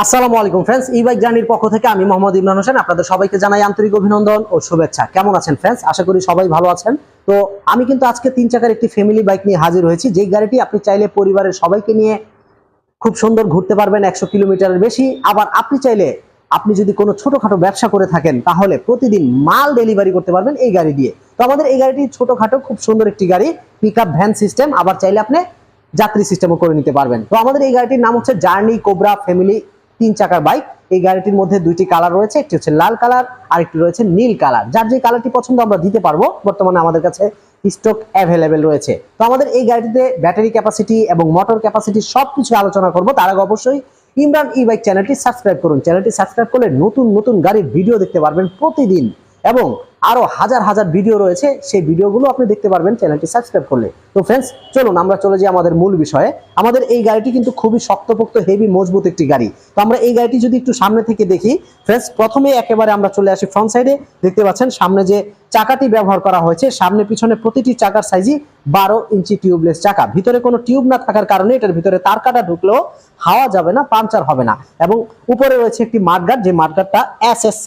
আসসালামু আলাইকুম ফ্রেন্ডস ই বাইক জার্নির পক্ষ থেকে আমি মোহাম্মদ ইমরান হোসেন, আপনাদের সবাইকে জানাই আন্তরিক অভিনন্দন ও শুভেচ্ছা। কেমন আছেন ফ্রেন্ডস আশা করি সবাই ভালো আছেন। তো আমি কিন্তু আজকে তিন চাকার একটি ফ্যামিলি বাইক নিয়ে হাজির হয়েছি। যেই গাড়িটি আপনি চাইলে পরিবারের সবাইকে নিয়ে খুব সুন্দর ঘুরতে পারবেন, একশো কিলোমিটারের বেশি। আবার আপনি চাইলে আপনি যদি কোনো ছোটখাটো ব্যবসা করে থাকেন, তাহলে প্রতিদিন মাল ডেলিভারি করতে পারবেন এই গাড়ি দিয়ে। তো আমাদের এই গাড়িটি ছোটখাটো, খুব সুন্দর একটি গাড়ি পিক ভ্যান সিস্টেম আবার চাইলে আপনি যাত্রী সিস্টেমও করে নিতে পারবেন। তো আমাদের এই গাড়িটির নাম হচ্ছে জার্নি কোবরা ফ্যামিলি তিন চাকার বাইক এই গাড়িটির মধ্যে দুইটি কালার রয়েছে, একটি হচ্ছে লাল কালার আর একটি রয়েছে নীল কালার যার যে কালারটি পছন্দ আমরা দিতে পারব, বর্তমানে আমাদের কাছে স্টক অ্যাভেলেবেল রয়েছে। তো আমাদের এই গাড়িটিতে ব্যাটারি ক্যাপাসিটি এবং মোটর ক্যাপাসিটি সব কিছু আলোচনা করব। তার আগে অবশ্যই ইমরান ই বাইক চ্যানেলটি সাবস্ক্রাইব করুন। চ্যানেলটি সাবস্ক্রাইব করলে নতুন নতুন গাড়ির ভিডিও দেখতে পারবেন প্রতিদিন। এবং আরও হাজার হাজার ভিডিও রয়েছে, সেই ভিডিওগুলো আপনি দেখতে পারবেন চ্যানেলটি সাবস্ক্রাইব করলে। তো ফ্রেন্ডস চলুন, আমরা চলে যাই আমাদের মূল বিষয়ে। আমাদের এই গাড়িটি কিন্তু খুবই শক্তপোক্ত হেভি মজবুত একটি গাড়ি। তো আমরা এই গাড়িটি যদি একটু সামনে থেকে দেখি ফ্রেন্ডস প্রথমে একেবারে আমরা চলে আসি ফ্রন্ট সাইডে দেখতে পাচ্ছেন, সামনে যে চাকাটি ব্যবহার করা হয়েছে, সামনে পিছনে প্রতিটি চাকার সাইজই বারো ইঞ্চি টিউবলেস চাকা। ভিতরে কোনো টিউব না থাকার কারণে এটার ভিতরে তার কাটা ঢুকলেও হাওয়া যাবে না, পাংচার হবে না। এবং উপরে রয়েছে একটি মাঠগার্ড, যে মাঠগার্ডটা এস এস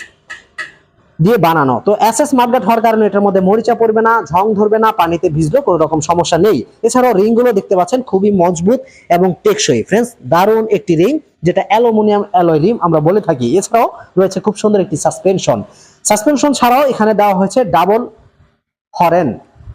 দিয়ে বানানো। তো এসএস মার্কেট হওয়ার কারণে এটার মধ্যে মরিচা পড়বে না, ঝং ধরবে না, পানিতে ভিজলেও কোনো রকম সমস্যা নেই। এছাড়াও রিংগুলো দেখতে পাচ্ছেন, খুবই মজবুত এবং টেকসই। ফ্রেন্ডস দারুণ একটি রিং, যেটা অ্যালুমিনিয়াম অ্যালয় রিং আমরা বলে থাকি। এছাড়াও রয়েছে খুব সুন্দর একটি সাসপেনশন। সাসপেনশন ছাড়াও এখানে দেওয়া হয়েছে ডাবল হরেন।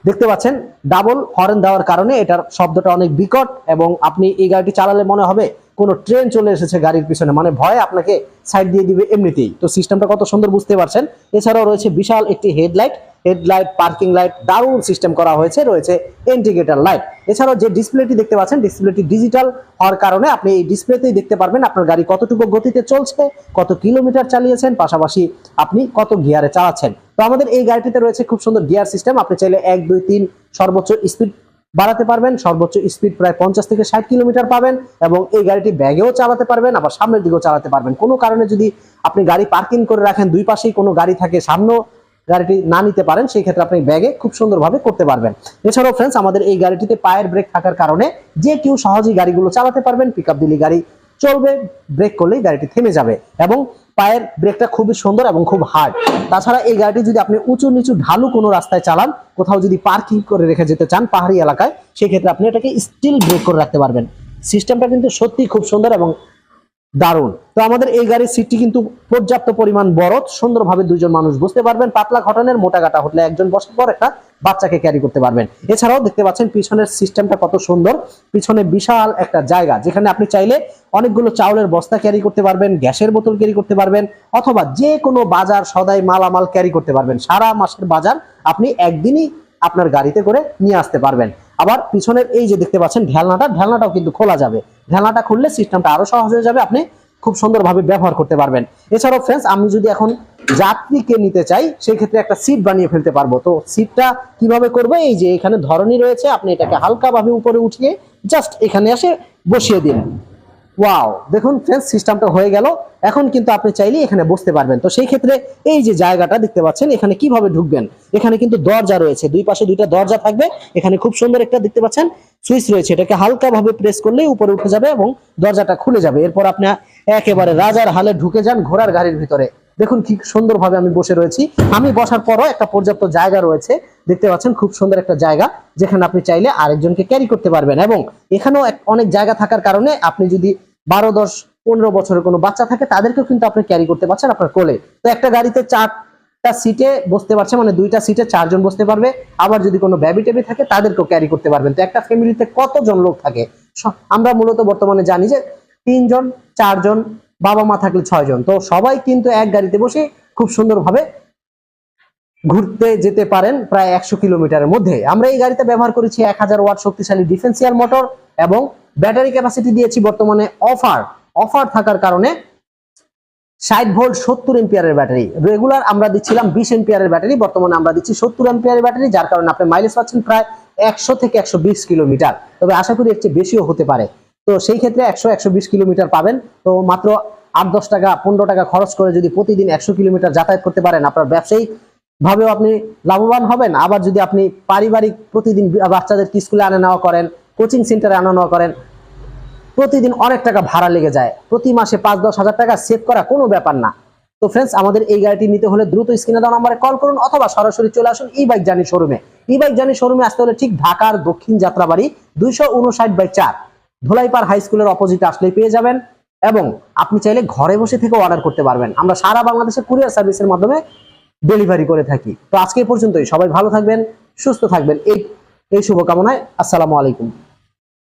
দেখতে পাচ্ছেন, ডাবল হরেন দেওয়ার কারণে এটার শব্দটা অনেক বিকট এবং আপনি এই গাড়িটি চালালে মনে হবে কোনো ট্রেন চলে এসেছে গাড়ির পিছনে মানে ভয় আপনাকে সাইড দিয়ে দিবে এমনিতেই। তো সিস্টেমটা কত সুন্দর বুঝতে পারছেন। এছাড়াও রয়েছে বিশাল একটি হেডলাইট হেডলাইট পার্কিং লাইট দারুণ সিস্টেম করা হয়েছে, রয়েছে ইন্ডিকেটর লাইট এছাড়াও যে ডিসপ্লেটি দেখতে পাচ্ছেন ডিসপ্লেটি ডিজিটাল হওয়ার কারণে আপনি এই ডিসপ্লেতেই দেখতে পারবেন আপনার গাড়ি কতটুকু গতিতে চলছে, কত কিলোমিটার চালিয়েছেন, পাশাপাশি আপনি কত গিয়ারে চালাচ্ছেন। তো আমাদের এই গাড়িটিতে রয়েছে খুব সুন্দর গিয়ার সিস্টেম আপনি চাইলে এক, দুই, তিন সর্বোচ্চ স্পিড বাড়াতে পারবেন। সর্বোচ্চ স্পিড প্রায় পঞ্চাশ থেকে ষাট কিলোমিটার পাবেন এবং এই গাড়িটি ব্যাগেও চালাতে পারবেন, আবার সামনের দিকেও চালাতে পারবেন। কোনো কারণে যদি আপনি গাড়ি পার্কিং করে রাখেন, দুই পাশেই কোনো গাড়ি থাকে, সামনেও গাড়িটি না নিতে পারেন, সেই ক্ষেত্রে আপনি ব্যাগে খুব সুন্দরভাবে করতে পারবেন। এছাড়াও ফ্রেন্ডস আমাদের এই গাড়িটিতে পায়ের ব্রেক থাকার কারণে যে কেউ সহজেই গাড়িগুলো চালাতে পারবেন পিক আপ দিলে গাড়ি চলবে ব্রেক করলেই গাড়িটি থেমে যাবে এবং পায়ের ব্রেকটা খুবই সুন্দর এবং খুব হার্ড তাছাড়া এই গাড়িটি যদি আপনি উঁচু নিচু ঢালু কোনো রাস্তায় চালান, কোথাও যদি পার্কিং করে রেখে যেতে চান পাহাড়ি এলাকায়, সেক্ষেত্রে আপনি এটাকে স্টিল ব্রেক করে রাখতে পারবেন। সিস্টেমটা কিন্তু সত্যি খুব সুন্দর এবং দারুণ। তো আমাদের এই গাড়ির সিটটি কিন্তু পর্যাপ্ত পরিমাণ বড় সুন্দরভাবে দুইজন মানুষ বুঝতে পারবেন। পাতলা ঘটনের মোটা কাটা হলে একজন বসার পর একটা বাচ্চাকে ক্যারি করতে পারবেন। এছাড়াও দেখতে পাচ্ছেন পিছনের সিস্টেমটা কত সুন্দর। পিছনে বিশাল একটা জায়গা, যেখানে আপনি চাইলে অনেকগুলো চাউলের বস্তা ক্যারি করতে পারবেন, গ্যাসের বোতল ক্যারি করতে পারবেন, অথবা যে কোনো বাজার সদাই মালামাল ক্যারি করতে পারবেন। সারা মাসের বাজার আপনি একদিনই আপনার গাড়িতে করে নিয়ে আসতে পারবেন। আবার পিছনের এই যে দেখতে পাচ্ছেন ঢেলনাটা, ঢেলনাটাও কিন্তু খোলা যাবে। ঢেলনাটা খুললে সিস্টেমটা আরও সহজ হয়ে যাবে, আপনি খুব সুন্দরভাবে ব্যবহার করতে পারবেন। এছাড়াও ফ্রেন্ডস আমি যদি এখন যাত্রীকে নিতে চাই, সেই ক্ষেত্রে একটা সিট বানিয়ে ফেলতে পারব। তো সিটটা কীভাবে করব? এই যে এখানে ধরনী রয়েছে, আপনি এটাকে হালকাভাবে উপরে উঠিয়ে জাস্ট এখানে এসে বসিয়ে দিন। ওয়াও দেখুন ফ্রেন্ডস সিস্টেমটা হয়ে গেল। এখন কিন্তু আপনি চাইলে এখানে বসতে পারবেন। তো সেই ক্ষেত্রে এই যে জায়গাটা দেখতে পাচ্ছেন, এখানে কীভাবে ঢুকবেন? এখানে কিন্তু দরজা রয়েছে। দুই পাশে দুইটা দরজা থাকবে। এখানে খুব সুন্দর একটা দেখতে পাচ্ছেন সুইচ রয়েছে। এটাকে হালকা ভাবে প্রেস করলেই উপরে উঠে যাবে এবং দরজাটা খুলে যাবে। এরপর আপনি একেবারে রাজার হালে ঢুকে যান ঘোড়ার গাড়ির ভিতরে। দেখুন কি সুন্দরভাবে আমি বসে রয়েছি। আমি বসার পরও একটা পর্যাপ্ত জায়গা রয়েছে। দেখতে পাচ্ছেন, খুব সুন্দর একটা জায়গা, যেখানে আপনি চাইলে আরেকজনকে ক্যারি করতে পারবেন এবং এখানেও অনেক জায়গা থাকার কারণে আপনি যদি বারো, দশ, পনেরো বছরের কোনো বাচ্চা থাকে, তাদেরকেও কিন্তু আপনি ক্যারি করতে পারছেন আপনার কোলে। তো একটা গাড়িতে চারটা সিটে বসতে পারছে মানে দুইটা সিটে চারজন বসতে পারবে। আবার যদি কোনো ব্যাবি টেবি থাকে, তাদেরকেও ক্যারি করতে পারবেন। তো একটা ফ্যামিলিতে কতজন লোক থাকে? আমরা মূলত বর্তমানে জানি যে তিনজন, চারজন বাবা মা থাকলে ছয়জন। তো সবাই কিন্তু এক গাড়িতে বসে খুব সুন্দরভাবে ঘুরতে যেতে পারেন প্রায় একশো কিলোমিটারের মধ্যে। আমরা এই গাড়িতে ব্যবহার করেছি এক হাজার ওয়াট শক্তিশালী ডিফেন্সিয়াল মোটর এবং ব্যাটারি ক্যাপাসিটি দিয়েছি বর্তমানে অফার। অফার থাকার কারণে ষাট ভোল্ট সত্তর এম্পিয়ারের ব্যাটারি। রেগুলার আমরা দিচ্ছিলাম বিশ এম্পিয়ারের ব্যাটারি, বর্তমানে আমরা দিচ্ছি সত্তর এম্পিয়ারের ব্যাটারি, যার কারণে আপনি মাইলেজ পাচ্ছেন প্রায় একশো থেকে একশো বিশ কিলোমিটার। তবে আশা করি এর চেয়ে বেশিও হতে পারে। তো সেই ক্ষেত্রে একশো একশো বিশ কিলোমিটার পাবেন। তো মাত্র আট, দশ টাকা, পনেরো টাকা খরচ করে যদি প্রতিদিন একশো কিলোমিটার যাতায়াত করতে পারেন আপনার ব্যবসায়িক ভাবেও আপনি লাভবান হবেন। আবার যদি আপনি পারিবারিক প্রতিদিন বাচ্চাদের স্কুলে আনা নেওয়া করেন কোচিং সেন্টারে আনা নেওয়া করেন, প্রতিদিন অনেক টাকা ভাড়া লেগে যায়। প্রতি মাসে পাঁচ, দশ হাজার টাকা সেভ করা কোনো ব্যাপার না। তো ফ্রেন্ডস আমাদের এই গাড়িটি নিতে হলে দ্রুত স্ক্রিনে দেওয়া নাম্বারে কল করুন অথবা সরাসরি চলে আসুন ই বাইক জার্নি শোরুমে ই বাইক জার্নি শোরুমে আসতে হলে ঠিক ঢাকার দক্ষিণ যাত্রাবাড়ি দুইশো উনষাট বাই চার। ধোলাইপাড় হাই স্কুলের অপোজিটে আসলেই পেয়ে যাবেন এবং আপনি চাইলে ঘরে বসে থেকে অর্ডার করতে পারবেন। আমরা সারা বাংলাদেশে কুরিয়ার সার্ভিসের মাধ্যমে ডেলিভারি করে থাকি। তো আজকে পর্যন্তই। সবাই ভালো থাকবেন, সুস্থ থাকবেন। এই এই শুভকামনায় আসসালামু আলাইকুম।